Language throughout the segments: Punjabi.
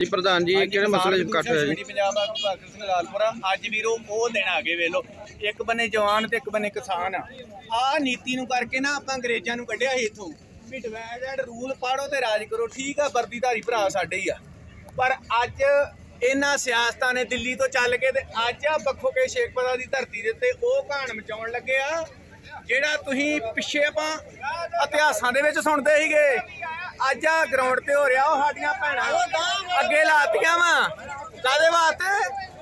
ਜੀ ਪ੍ਰਧਾਨ ਜੀ ਕਿਹੜੇ ਮਸਲੇ 'ਚ ਇਕੱਠ ਹੋਇਆ ਜੀ? ਪੰਜਾਬ ਆਗੂ ਭਗਤ ਸਿੰਘ ਲਾਲਪੁਰਾ ਅੱਜ ਵੀਰੋ ਉਹ ਦਿਨ ਆ ਗਏ ਵੇਲੋ ਇੱਕ ਬੰਨੇ ਜਵਾਨ ਤੇ ਇੱਕ ਬੰਨੇ ਕਿਸਾਨ ਆ। ਆਹ ਨੀਤੀ ਨੂੰ ਕਰਕੇ ਨਾ ਆਪਾਂ ਅੰਗਰੇਜ਼ਾਂ ਨੂੰ ਕੱਢਿਆ ਸੀ ਇੱਥੋਂ। ਵੀ ਡਿਵਾਈਡ ਰੂਲ ਪਾੜੋ ਤੇ ਰਾਜ ਕਰੋ। ਠੀਕ ਆ ਵਰਦੀਧਾਰੀ ਭਰਾ ਸਾਡੇ ਹੀ ਆ। ਪਰ ਅੱਜ ਇਹਨਾਂ ਸਿਆਸਤਾਂ ਨੇ ਦਿੱਲੀ ਤੋਂ ਚੱਲ ਕੇ ਤੇ ਅੱਜ ਆ ਬੱਖੋ ਕੇ ਸ਼ੇਖਪੁਰਾ ਦੀ ਧਰਤੀ ਦੇ ਉੱਤੇ ਉਹ ਕਹਾਣ ਮਚਾਉਣ ਲੱਗੇ ਆ ਜਿਹੜਾ ਤੁਸੀਂ ਪਿੱਛੇ ਆਪਾਂ ਇਤਿਹਾਸਾਂ ਦੇ ਵਿੱਚ ਸੁਣਦੇ ਸੀਗੇ। ਅੱਜ ਆ ਗਰਾਊਂਡ ਤੇ ਹੋ ਰਿਹਾ ਉਹ ਸਾਡੀਆਂ ਭੈਣਾਂ ਅੱਗੇ ਲਾਤੀਆਂ ਕਾਦੇ ਵਾਸਤੇ?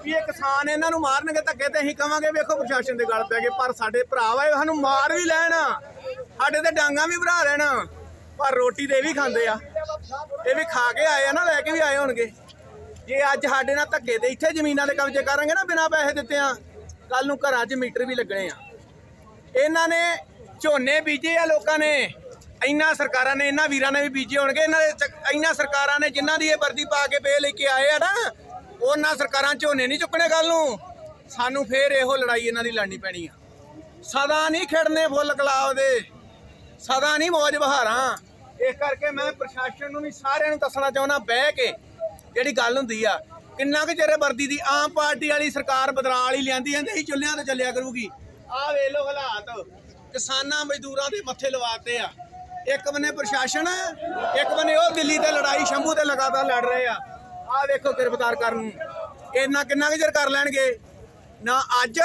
ਵੀ ਇਹ ਕਿਸਾਨ ਇਹਨਾਂ ਨੂੰ ਮਾਰਨਗੇ ਧੱਕੇ ਤੇ ਅਸੀਂ ਕਵਾਂਗੇ, ਵੇਖੋ ਪ੍ਰਸ਼ਾਸਨ ਦੇ ਗੱਲ ਪੈ ਗਏ, ਪਰ ਸਾਡੇ ਭਰਾ ਵਾ, ਇਹ ਸਾਨੂੰ ਮਾਰ ਵੀ ਲੈਣ। ਸਾਡੇ ਤੇ ਡਾਂਗਾ ਵੀ ਭਰਾ ਲੈਣ ਪਰ ਰੋਟੀ ਤੇ ਇਹ ਵੀ ਖਾਂਦੇ ਆ। ਇਹ ਵੀ ਖਾ ਕੇ ਆਏ ਆ ਨਾ, ਲੈ ਕੇ ਵੀ ਆਏ ਹੋਣਗੇ। ਜੇ ਅੱਜ ਸਾਡੇ ਨਾਲ ਧੱਕੇ ਤੇ ਇੱਥੇ ਜ਼ਮੀਨਾਂ ਦੇ ਕਬਜ਼ੇ ਕਰਾਂਗੇ ਨਾ, ਬਿਨਾਂ ਪੈਸੇ ਦਿੱਤੇ ਆ ਕੱਲ ਨੂੰ ਘਰਾਂ 'ਚ ਮੀਟਰ ਵੀ ਲੱਗਣੇ ਆ। ਇਹਨਾਂ ਨੇ ਝੋਨੇ ਬੀਜੇ ਆ ਲੋਕਾਂ ਨੇ। ਇੰਨਾ ਸਰਕਾਰਾਂ ਨੇ ਇਹਨਾਂ ਵੀਰਾਂ ਨੇ ਵੀ ਬੀਜੇ ਹੋਣਗੇ, ਇਹਨਾਂ ਦੇ ਚ- ਇੰਨਾ ਸਰਕਾਰਾਂ ਨੇ ਜਿਨ੍ਹਾਂ ਦੀ ਇਹ ਵਰਦੀ ਪਾ ਕੇ ਬੇ ਲੈ ਕੇ ਆਏ ਆ ਨਾ, ਉਹਨਾਂ ਸਰਕਾਰਾਂ ਝੋਨੇ ਨਹੀਂ ਚੁੱਕਣੇ ਕੱਲ ਨੂੰ। ਸਾਨੂੰ ਫੇਰ ਇਹੋ ਲੜਾਈ ਇਹਨਾਂ ਦੀ ਲੜਨੀ ਪੈਣੀ ਆ। ਸਦਾ ਨਹੀਂ ਖਿੜਨੇ ਫੁੱਲ ਗੁਲਾਬ ਦੇ, ਸਦਾ ਨਹੀਂ ਮੌਜ ਬਹਾਰਾਂ। ਇਸ ਕਰਕੇ ਮੈਂ ਪ੍ਰਸ਼ਾਸਨ ਨੂੰ ਵੀ ਸਾਰਿਆਂ ਨੂੰ ਦੱਸਣਾ ਚਾਹੁੰਦਾ, ਬਹਿ ਕੇ ਜਿਹੜੀ ਗੱਲ ਹੁੰਦੀ ਆ, ਕਿੰਨਾ ਕੁ ਚਿਰ ਵਰਦੀ ਦੀ ਆਮ ਪਾਰਟੀ ਵਾਲੀ ਸਰਕਾਰ ਬਦਲਾਲ ਹੀ ਲਿਆਂਦੀ ਜਾਂਦੀ ਸੀ ਚੁੱਲ੍ਹਿਆਂ ਤੇ ਚੱਲਿਆ ਕਰੂਗੀ। ਆਹ ਵੇਖ ਲਓ ਹਾਲਾਤ, ਕਿਸਾਨਾਂ ਮਜ਼ਦੂਰਾਂ ਦੇ ਮੱਥੇ ਲਵਾਤੇ ਆ। ਇੱਕ ਬੰਨੇ ਪ੍ਰਸ਼ਾਸਨ, ਇੱਕ ਬੰਨੇ ਉਹ ਦਿੱਲੀ ਤੇ ਲੜਾਈ, ਸ਼ੰਭੂ ਤੇ ਲਗਾਤਾਰ ਲੜ ਰਹੇ ਆ। ਆਹ ਵੇਖੋ ਗ੍ਰਿਫਤਾਰ ਕਰਨ ਨੂੰ। ਇੰਨਾ ਕਿੰਨਾ ਕੁ ਚਿਰ ਕਰ ਲੈਣਗੇ? ਨਾ ਅੱਜ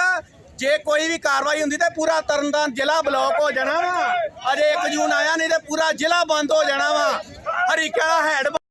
ਜੇ ਕੋਈ ਵੀ ਕਾਰਵਾਈ ਹੁੰਦੀ ਤੇ ਪੂਰਾ ਤਰਨਤਾਰਨ ਜ਼ਿਲ੍ਹਾ ਬਲੌਕ ਹੋ ਜਾਣਾ ਵਾ। ਅਜੇ 1 ਜੂਨ ਆਇਆ ਨਹੀਂ ਤੇ ਪੂਰਾ ਜ਼ਿਲ੍ਹਾ ਬੰਦ ਹੋ ਜਾਣਾ ਵਾ। ਹਰੀਕਾ ਹੈਡ